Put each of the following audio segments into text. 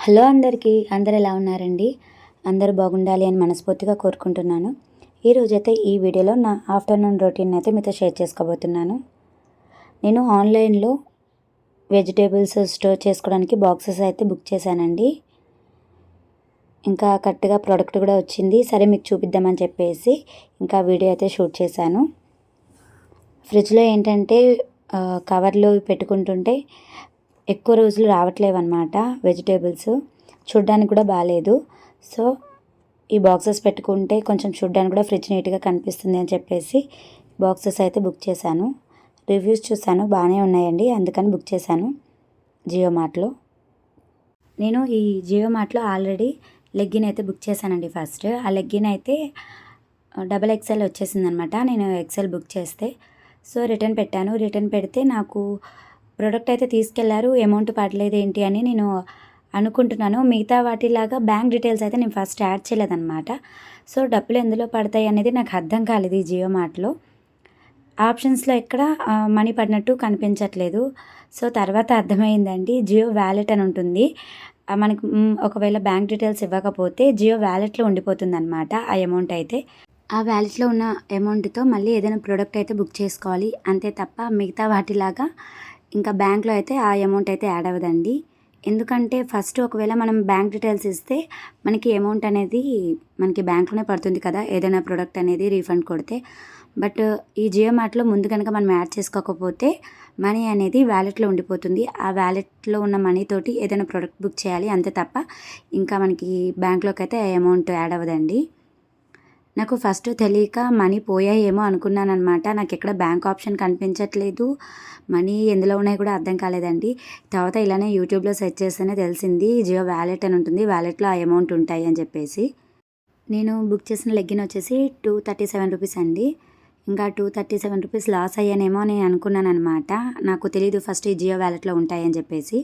Hello అందరికీ అందరు ఎలా ఉన్నారండి? అందరూ బాగుండాలి అని మనస్ఫూర్తిగా కోరుకుంటున్నాను. ఈరోజైతే ఈ వీడియోలో నా ఆఫ్టర్నూన్ రొటీన్ అయితే మీతో షేర్ చేసుకోబోతున్నాను. నేను ఆన్లైన్లో వెజిటేబుల్స్ స్టోర్ చేసుకోవడానికి బాక్సెస్ అయితే బుక్ చేశానండి. ఇంకా కరెక్ట్గా ప్రోడక్ట్ కూడా వచ్చింది. సరే మీకు చూపిద్దామని చెప్పేసి ఇంకా వీడియో అయితే షూట్ చేశాను. ఫ్రిడ్జ్లో ఏంటంటే కవర్లు పెట్టుకుంటుంటే ఎక్కువ రోజులు రావట్లేవు అనమాట వెజిటేబుల్స్. చూడ్డానికి కూడా బాగాలేదు సో ఈ బాక్సెస్ పెట్టుకుంటే కొంచెం చూడ్డానికి కూడా ఫ్రిడ్జ్ నీట్గా కనిపిస్తుంది అని చెప్పేసి బాక్సెస్ అయితే బుక్ చేశాను. రివ్యూస్ చూశాను బాగానే ఉన్నాయండి అందుకని బుక్ చేశాను జియో మార్ట్లో. నేను ఈ జియో మార్ట్లో ఆల్రెడీ లెగ్గిన్ అయితే బుక్ చేశానండి ఫస్ట్. ఆ లెగ్గిన్ అయితే డబల్ ఎక్సెల్ వచ్చేసింది అనమాట నేను ఎక్సెల్ బుక్ చేస్తే. సో రిటర్న్ పెట్టాను. రిటర్న్ పెడితే నాకు ప్రోడక్ట్ అయితే తీసుకెళ్ళారు అమౌంట్ పడలేదు ఏంటి అని నేను అనుకుంటున్నాను. మిగతా వాటిలాగా బ్యాంక్ డీటెయిల్స్ అయితే నేను ఫస్ట్ యాడ్ చేయలేదన్నమాట. సో డబ్బులు ఎందులో పడతాయి అనేది నాకు అర్థం కాలేదు ఈ జియో మార్ట్లో. ఆప్షన్స్లో ఎక్కడ మనీ పడినట్టు కనిపించట్లేదు. సో తర్వాత అర్థమైందండి జియో వ్యాలెట్ అని ఉంటుంది. మనకు ఒకవేళ బ్యాంక్ డీటెయిల్స్ ఇవ్వకపోతే జియో వ్యాలెట్లో ఉండిపోతుంది అనమాట ఆ అమౌంట్ అయితే. ఆ వ్యాలెట్లో ఉన్న అమౌంట్తో మళ్ళీ ఏదైనా ప్రోడక్ట్ అయితే బుక్ చేసుకోవాలి. అంతే తప్ప మిగతా వాటిలాగా ఇంకా బ్యాంక్లో అయితే ఆ అమౌంట్ అయితే యాడ్ అవ్వదండి. ఎందుకంటే ఫస్ట్ ఒకవేళ మనం బ్యాంక్ డీటెయిల్స్ ఇస్తే మనకి అమౌంట్ అనేది మనకి బ్యాంక్లోనే పడుతుంది కదా ఏదైనా ప్రోడక్ట్ అనేది రీఫండ్ కొడితే. బట్ ఈ జియో మార్ట్లో ముందు కనుక మనం యాడ్ చేసుకోకపోతే మనీ అనేది వ్యాలెట్లో ఉండిపోతుంది. ఆ వ్యాలెట్లో ఉన్న మనీ తోటి ఏదైనా ప్రోడక్ట్ బుక్ చేయాలి అంతే తప్ప ఇంకా మనకి బ్యాంక్లోకి అయితే అమౌంట్ యాడ్ అవ్వదండి. నాకు ఫస్ట్ తెలియక మనీ పోయాయేమో అనుకున్నాను అనమాట నాకు ఎక్కడ బ్యాంక్ ఆప్షన్ కనిపించట్లేదు. మనీ ఎందులో ఉన్నాయి కూడా అర్థం కాలేదండి. తర్వాత ఇలానే యూట్యూబ్లో సెర్చ్ చేస్తేనే తెలిసింది జియో వ్యాలెట్ అని ఉంటుంది వ్యాలెట్లో ఆ అమౌంట్ ఉంటాయి అని చెప్పేసి. నేను బుక్ చేసిన లెగ్గిన్ వచ్చేసి టూ థర్టీ సెవెన్ రూపీస్ అండి. ఇంకా two thirty seven rupees loss అయ్యానేమో అని అనుకున్నాను అనమాట నాకు తెలీదు ఫస్ట్ ఈ జియో వ్యాలెట్లో ఉంటాయని చెప్పేసి.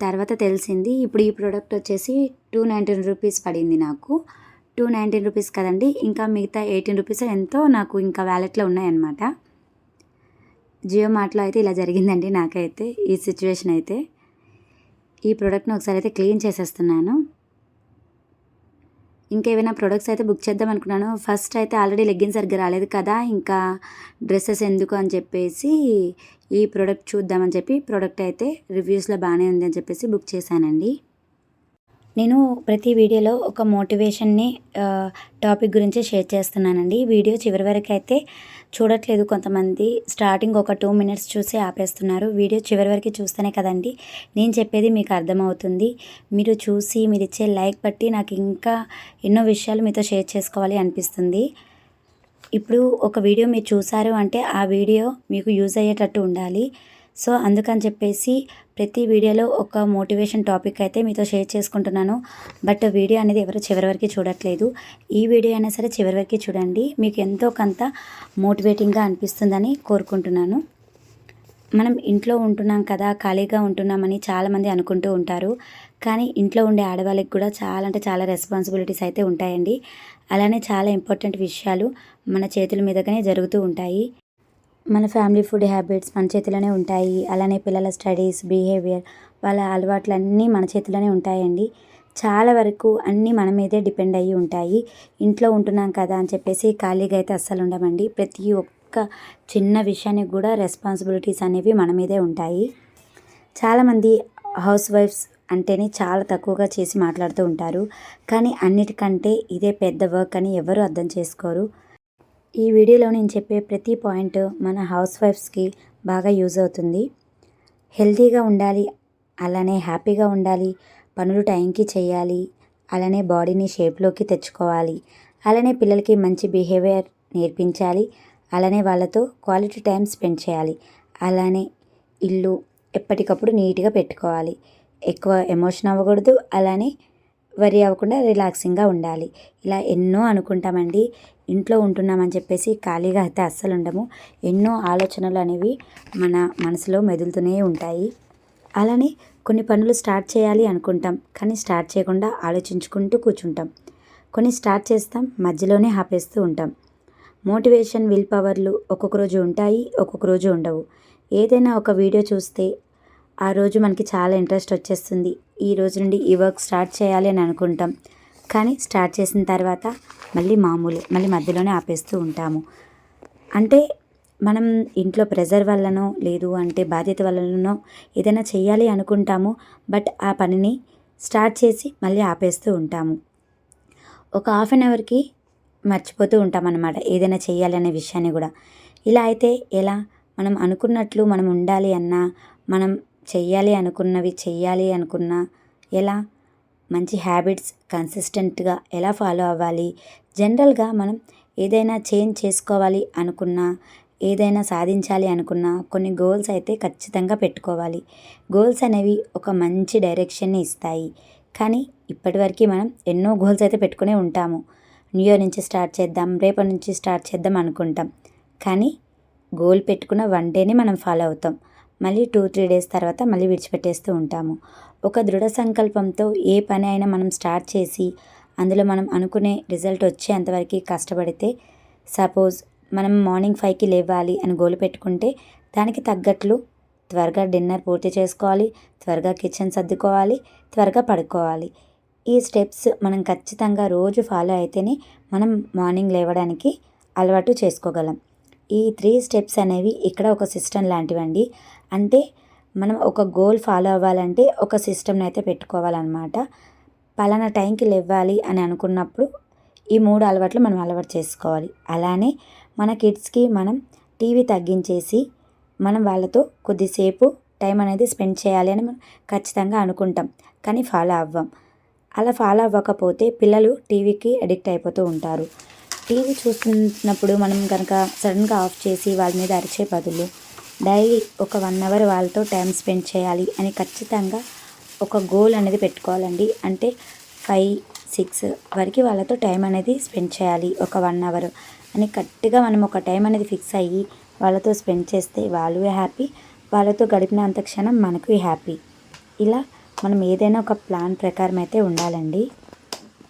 తర్వాత తెలిసింది ఇప్పుడు ఈ ప్రోడక్ట్ వచ్చేసి టూ నైంటీన్ రూపీస్ పడింది నాకు. టూ నైంటీన్ రూపీస్ కదండి. ఇంకా మిగతా ఎయిటీన్ రూపీస్ ఎంతో నాకు ఇంకా వ్యాలెట్లో ఉన్నాయన్నమాట. జియో మార్ట్లో అయితే ఇలా జరిగిందండి నాకైతే ఈ సిచ్యువేషన్ అయితే. ఈ ప్రోడక్ట్ని ఒకసారి అయితే క్లీన్ చేసేస్తున్నాను. ఇంకేమైనా ప్రొడక్ట్స్ అయితే బుక్ చేద్దాం అనుకున్నాను. ఫస్ట్ అయితే ఆల్రెడీ లెగ్గిన్స్ సరిగ్గా రాలేదు కదా ఇంకా డ్రెస్సెస్ ఎందుకు అని చెప్పేసి ఈ ప్రోడక్ట్ చూద్దామని చెప్పి ప్రోడక్ట్ అయితే రివ్యూస్లో బాగానే ఉంది అని చెప్పేసి బుక్ చేశానండి. నేను ప్రతి వీడియోలో ఒక మోటివేషన్ని టాపిక్ గురించి షేర్ చేస్తున్నానండి. వీడియో చివరి వరకు అయితే చూడట్లేదు కొంతమంది. స్టార్టింగ్ ఒక టూ మినిట్స్ చూసి ఆపేస్తున్నారు. వీడియో చివరి వరకు చూస్తేనే కదండి. నేను చెప్పేది మీకు అర్థమవుతుంది. మీరు చూసి మీరు ఇచ్చే లైక్ బట్టి నాకు ఇంకా ఎన్నో విషయాలు మీతో షేర్ చేసుకోవాలి అనిపిస్తుంది. ఇప్పుడు ఒక వీడియో మీరు చూసారు అంటే ఆ వీడియో మీకు యూజ్ అయ్యేటట్టు ఉండాలి. సో అందుకని చెప్పేసి ప్రతి వీడియోలో ఒక మోటివేషన్ టాపిక్ అయితే మీతో షేర్ చేసుకుంటున్నాను. బట్ వీడియో అనేది ఎవరు చివరి వరకు చూడట్లేదు. ఈ వీడియో అయినా సరే చివరి వరకు చూడండి. మీకు ఎంతో కొంత మోటివేటింగ్గా అనిపిస్తుందని కోరుకుంటున్నాను. మనం ఇంట్లో ఉంటున్నాం కదా ఖాళీగా ఉంటున్నామని చాలామంది అనుకుంటూ ఉంటారు. కానీ ఇంట్లో ఉండే ఆడవాళ్ళకి కూడా చాలా అంటే చాలా రెస్పాన్సిబిలిటీస్ అయితే ఉంటాయండి. అలానే చాలా ఇంపార్టెంట్ విషయాలు మన చేతుల మీదగానే జరుగుతూ ఉంటాయి. మన ఫ్యామిలీ ఫుడ్ హ్యాబిట్స్ మన చేతిలోనే ఉంటాయి. అలానే పిల్లల స్టడీస్ బిహేవియర్ వాళ్ళ అలవాట్లు అన్నీ మన చేతిలోనే ఉంటాయండి. చాలా వరకు అన్నీ మన మీదే డిపెండ్ అయ్యి ఉంటాయి. ఇంట్లో ఉంటున్నాం కదా అని చెప్పేసి ఖాళీగా అయితే అస్సలు ఉండమండి. ప్రతి ఒక్క చిన్న విషయానికి కూడా రెస్పాన్సిబిలిటీస్ అనేవి మన మీదే ఉంటాయి. చాలామంది హౌస్ వైఫ్స్ అంటేనే చాలా తక్కువగా చేసి మాట్లాడుతూ ఉంటారు. కానీ అన్నిటికంటే ఇదే పెద్ద వర్క్ అని ఎవరు అర్థం చేసుకోరు. ఈ వీడియోలో నేను చెప్పే ప్రతి పాయింట్ మన హౌస్ వైఫ్స్కి బాగా యూజ్ అవుతుంది. హెల్తీగా ఉండాలి అలానే హ్యాపీగా ఉండాలి పనులు టైంకి చేయాలి అలానే బాడీని షేప్లోకి తెచ్చుకోవాలి అలానే పిల్లలకి మంచి బిహేవియర్ నేర్పించాలి అలానే వాళ్ళతో క్వాలిటీ టైం స్పెండ్ చేయాలి అలానే ఇల్లు ఎప్పటికప్పుడు నీట్గా పెట్టుకోవాలి. ఎక్కువ ఎమోషన్ అవ్వకూడదు అలానే వరి అవ్వకుండా రిలాక్సింగ్గా ఉండాలి. ఇలా ఎన్నో అనుకుంటామండి. ఇంట్లో ఉంటున్నామని చెప్పేసి ఖాళీగా అయితే అస్సలు ఉండము. ఎన్నో ఆలోచనలు అనేవి మన మనసులో మెదులుతూనే ఉంటాయి. అలానే కొన్ని పనులు స్టార్ట్ చేయాలి అనుకుంటాం. కానీ స్టార్ట్ చేయకుండా ఆలోచించుకుంటూ కూర్చుంటాం. కొన్ని స్టార్ట్ చేస్తాం మధ్యలోనే ఆపేస్తూ ఉంటాం. మోటివేషన్ విల్ పవర్లు ఒక్కొక్క రోజు ఉంటాయి ఒక్కొక్క రోజు ఉండవు. ఏదైనా ఒక వీడియో చూస్తే ఆ రోజు మనకి చాలా ఇంట్రెస్ట్ వచ్చేస్తుంది. ఈ రోజు నుండి ఈ వర్క్ స్టార్ట్ చేయాలి అని అనుకుంటాం. కానీ స్టార్ట్ చేసిన తర్వాత మళ్ళీ మామూలు మళ్ళీ మధ్యలోనే ఆపేస్తూ ఉంటాము. అంటే మనం ఇంట్లో ప్రెజర్ వల్లనో లేదు అంటే బాధ్యత వల్లనో ఏదైనా చేయాలి అనుకుంటాము. బట్ ఆ పనిని స్టార్ట్ చేసి మళ్ళీ ఆపేస్తూ ఉంటాము. ఒక హాఫ్ అన్ అవర్కి మర్చిపోతూ ఉంటాం అన్నమాట ఏదైనా చేయాలి అనే విషయాన్ని కూడా. ఇలా అయితే ఎలా? మనం అనుకున్నట్లు మనం ఉండాలి అన్నా మనం చెయ్యాలి అనుకున్నవి చెయ్యాలి అనుకున్నా ఎలా? మంచి హ్యాబిట్స్ కన్సిస్టెంట్గా ఎలా ఫాలో అవ్వాలి? జనరల్గా మనం ఏదైనా చేంజ్ చేసుకోవాలి అనుకున్నా ఏదైనా సాధించాలి అనుకున్నా కొన్ని గోల్స్ అయితే ఖచ్చితంగా పెట్టుకోవాలి. గోల్స్ అనేవి ఒక మంచి డైరెక్షన్ని ఇస్తాయి. కానీ ఇప్పటివరకు మనం ఎన్నో గోల్స్ అయితే పెట్టుకునే ఉంటాము. న్యూ ఇయర్ నుంచి స్టార్ట్ చేద్దాం రేపటి నుంచి స్టార్ట్ చేద్దాం అనుకుంటాం. కానీ గోల్ పెట్టుకున్న వన్ డేనే మనం ఫాలో అవుతాం. మళ్ళీ టూ త్రీ డేస్ తర్వాత మళ్ళీ విడిచిపెట్టేస్తూ ఉంటాము. ఒక దృఢ సంకల్పంతో ఏ పని అయినా మనం స్టార్ట్ చేసి అందులో మనం అనుకునే రిజల్ట్ వచ్చేంతవరకు కష్టపడితే సపోజ్ మనం మార్నింగ్ ఫైవ్కి లేవాలి అని గోల్ పెట్టుకుంటే దానికి తగ్గట్లు త్వరగా డిన్నర్ పూర్తి చేసుకోవాలి త్వరగా కిచెన్ సర్దుకోవాలి త్వరగా పడుకోవాలి. ఈ స్టెప్స్ మనం ఖచ్చితంగా రోజు ఫాలో అయితేనే మనం మార్నింగ్ లేవడానికి అలవాటు చేసుకోగలం. ఈ త్రీ స్టెప్స్ అనేవి ఇక్కడ ఒక సిస్టమ్ లాంటివండి. అంటే మనం ఒక గోల్ ఫాలో అవ్వాలంటే ఒక సిస్టమ్ని అయితే పెట్టుకోవాలన్నమాట. పలానా టైంకి లేవాలి అని అనుకున్నప్పుడు ఈ మూడు అలవాట్లు మనం అలవాటు చేసుకోవాలి. అలానే మన కిడ్స్కి మనం టీవీ తగ్గించేసి మనం వాళ్ళతో కొద్దిసేపు టైం అనేది స్పెండ్ చేయాలి అని మనం ఖచ్చితంగా అనుకుంటాం. కానీ ఫాలో అవ్వం. అలా ఫాలో అవ్వకపోతే పిల్లలు టీవీకి అడిక్ట్ అయిపోతూ ఉంటారు. టీవీ చూస్తున్నప్పుడు మనం కనుక సడన్గా ఆఫ్ చేసి వాళ్ళ మీద అరిచే బదులు డైలీ ఒక వన్ అవర్ వాళ్ళతో టైం స్పెండ్ చేయాలి అని ఖచ్చితంగా ఒక గోల్ అనేది పెట్టుకోవాలండి. అంటే ఫైవ్ సిక్స్ వరకు వాళ్ళతో టైం అనేది స్పెండ్ చేయాలి ఒక వన్ అవర్ అని కరెక్ట్గా మనం ఒక టైం అనేది ఫిక్స్ అయ్యి వాళ్ళతో స్పెండ్ చేస్తే వాళ్ళు హ్యాపీ వాళ్ళతో గడిపినంత క్షణం మనకు హ్యాపీ. ఇలా మనం ఏదైనా ఒక ప్లాన్ ప్రకారం అయితే ఉండాలండి.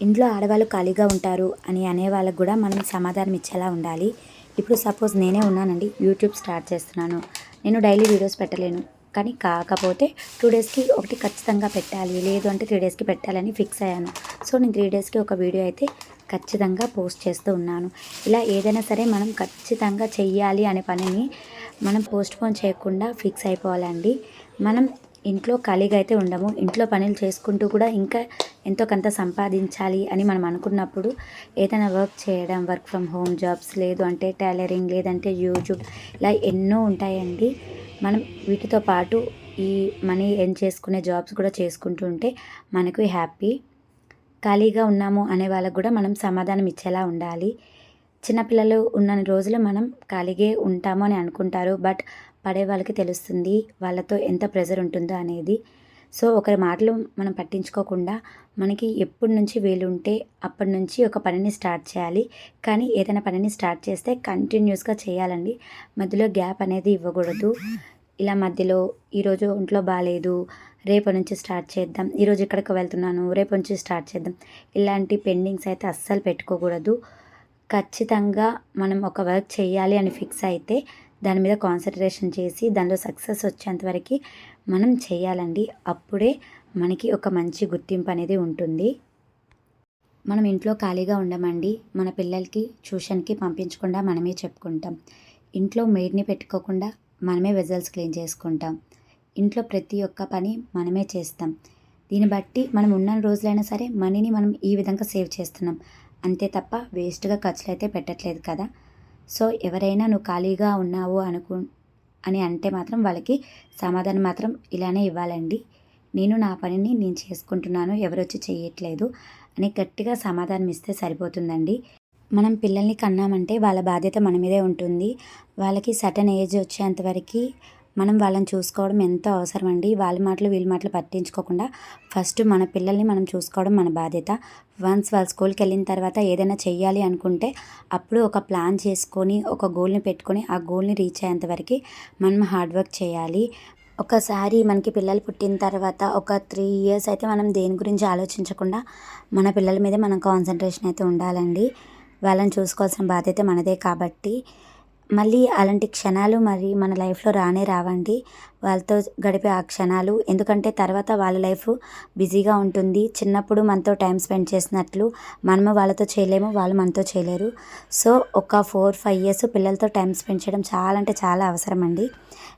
ఇంట్లో ఆడవాళ్ళు ఖాళీగా ఉంటారు అని అనే వాళ్ళకు కూడా మనం సమాధానం ఇచ్చేలా ఉండాలి. ఇప్పుడు సపోజ్ నేనే ఉన్నానండి యూట్యూబ్ స్టార్ట్ చేస్తున్నాను. నేను డైలీ వీడియోస్ పెట్టలేను. కానీ కాకపోతే టూ డేస్కి ఒకటి ఖచ్చితంగా పెట్టాలి. లేదు అంటే త్రీ డేస్కి పెట్టాలని ఫిక్స్ అయ్యాను. సో నేను త్రీ డేస్కి ఒక వీడియో అయితే ఖచ్చితంగా పోస్ట్ చేస్తూ ఉన్నాను. ఇలా ఏదైనా సరే మనం ఖచ్చితంగా చెయ్యాలి అనే పనిని మనం పోస్ట్ పోన్ చేయకుండా ఫిక్స్ అయిపోవాలండి. మనం ఇంట్లో ఖాళీగా అయితే ఉండము. ఇంట్లో పనులు చేసుకుంటూ కూడా ఇంకా ఎంతో కొంత సంపాదించాలి అని మనం అనుకున్నప్పుడు ఏదైనా వర్క్ చేయడం వర్క్ ఫ్రమ్ హోమ్ జాబ్స్ లేదు అంటే టైలరింగ్ లేదంటే యూట్యూబ్ ఇలా ఎన్నో ఉంటాయండి. మనం వీటితో పాటు ఈ మనీ ఎర్న్ చేసుకునే జాబ్స్ కూడా చేసుకుంటూ ఉంటే మనకు హ్యాపీ. ఖాళీగా ఉన్నాము అనే వాళ్ళకు కూడా మనం సమాధానం ఇచ్చేలా ఉండాలి. చిన్నపిల్లలు ఉన్న రోజులు మనం ఖాళీగా ఉంటాము అని అనుకుంటారు. బట్ పడే వాళ్ళకి తెలుస్తుంది వాళ్ళతో ఎంత ప్రెజర్ ఉంటుందో అనేది. సో ఒకరి మాటలు మనం పట్టించుకోకుండా మనకి ఎప్పటి నుంచి వీలుంటే అప్పటి నుంచి ఒక పనిని స్టార్ట్ చేయాలి. కానీ ఏదైనా పనిని స్టార్ట్ చేస్తే కంటిన్యూస్గా చేయాలండి. మధ్యలో గ్యాప్ అనేది ఇవ్వకూడదు. ఇలా మధ్యలో ఈరోజు ఒంట్లో బాగాలేదు రేపు నుంచి స్టార్ట్ చేద్దాం ఈరోజు ఇక్కడికి వెళ్తున్నాను రేపు నుంచి స్టార్ట్ చేద్దాం ఇలాంటి పెండింగ్స్ అయితే అస్సలు పెట్టుకోకూడదు. ఖచ్చితంగా మనం ఒక వర్క్ చేయాలి అని ఫిక్స్ అయితే దాని మీద కాన్సన్ట్రేషన్ చేసి దానిలో సక్సెస్ వచ్చేంతవరకు మనం చేయాలండి. అప్పుడే మనకి ఒక మంచి గుర్తింపు అనేది ఉంటుంది. మనం ఇంట్లో ఖాళీగా ఉండమండి. మన పిల్లలకి ట్యూషన్కి పంపించకుండా మనమే చెప్పుకుంటాం. ఇంట్లో మెయిడ్ని పెట్టుకోకుండా మనమే వెజల్స్ క్లీన్ చేసుకుంటాం. ఇంట్లో ప్రతి ఒక్క పని మనమే చేస్తాం. దీన్ని బట్టి మనం ఉన్న రోజులైనా సరే మనీని మనం ఈ విధంగా సేవ్ చేస్తున్నాం. అంతే తప్ప వేస్ట్గా ఖర్చులు అయితే పెట్టట్లేదు కదా. సో ఎవరైనా నువ్వు ఖాళీగా ఉన్నావు అనుకు అని అంటే మాత్రం వాళ్ళకి సమాధానం మాత్రం ఇలానే ఇవ్వాలండి. నేను నా పనిని నేను చేసుకుంటున్నాను ఎవరొచ్చి చేయట్లేదు అని గట్టిగా సమాధానం ఇస్తే సరిపోతుందండి. మనం పిల్లల్ని కన్నామంటే వాళ్ళ బాధ్యత మన మీదే ఉంటుంది. వాళ్ళకి సటన్ ఏజ్ వచ్చేంతవరకు మనం వాళ్ళని చూసుకోవడం ఎంతో అవసరం అండి వాళ్ళ మాటలు వీళ్ళ మాటలు పట్టించుకోకుండా ఫస్ట్ మన పిల్లల్ని మనం చూసుకోవడం మన బాధ్యత. వన్స్ వాళ్ళ స్కూల్కి వెళ్ళిన తర్వాత ఏదైనా చెయ్యాలి అనుకుంటే అప్పుడు ఒక ప్లాన్ చేసుకొని ఒక గోల్ని పెట్టుకొని ఆ గోల్ని రీచ్ అయ్యేంతవరకు మనం హార్డ్ వర్క్ చేయాలి. ఒకసారి మనకి పిల్లలు పుట్టిన తర్వాత ఒక త్రీ ఇయర్స్ అయితే మనం దేని గురించి ఆలోచించకుండా మన పిల్లల మీద మనం కాన్సన్ట్రేషన్ అయితే ఉండాలండి. వాళ్ళని చూసుకోవాల్సిన బాధ్యత మనదే కాబట్టి మళ్ళీ అలాంటి క్షణాలు మరి మన లైఫ్లో రానే రావండి. వాళ్ళతో గడిపే ఆ క్షణాలు ఎందుకంటే తర్వాత వాళ్ళ లైఫ్ బిజీగా ఉంటుంది. చిన్నప్పుడు మనతో టైం స్పెండ్ చేసినట్లు మనము వాళ్ళతో చేయలేము వాళ్ళు మనతో చేయలేరు. సో ఒక ఫోర్ ఫైవ్ ఇయర్స్ పిల్లలతో టైం స్పెండ్ చేయడం చాలా అంటే చాలా అవసరం అండి.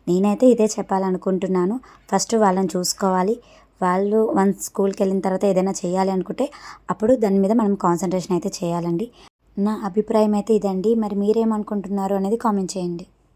నేనైతే ఇదే చెప్పాలనుకుంటున్నాను. ఫస్ట్ వాళ్ళని చూసుకోవాలి. వాళ్ళు వన్స్ స్కూల్కి వెళ్ళిన తర్వాత ఏదైనా చేయాలి అనుకుంటే అప్పుడు దాని మీద మనం కాన్సన్ట్రేషన్ అయితే చేయాలండి. నా అభిప్రాయం అయితే ఇదండి. మరి మీరేమనుకుంటున్నారు అనేది కామెంట్ చేయండి.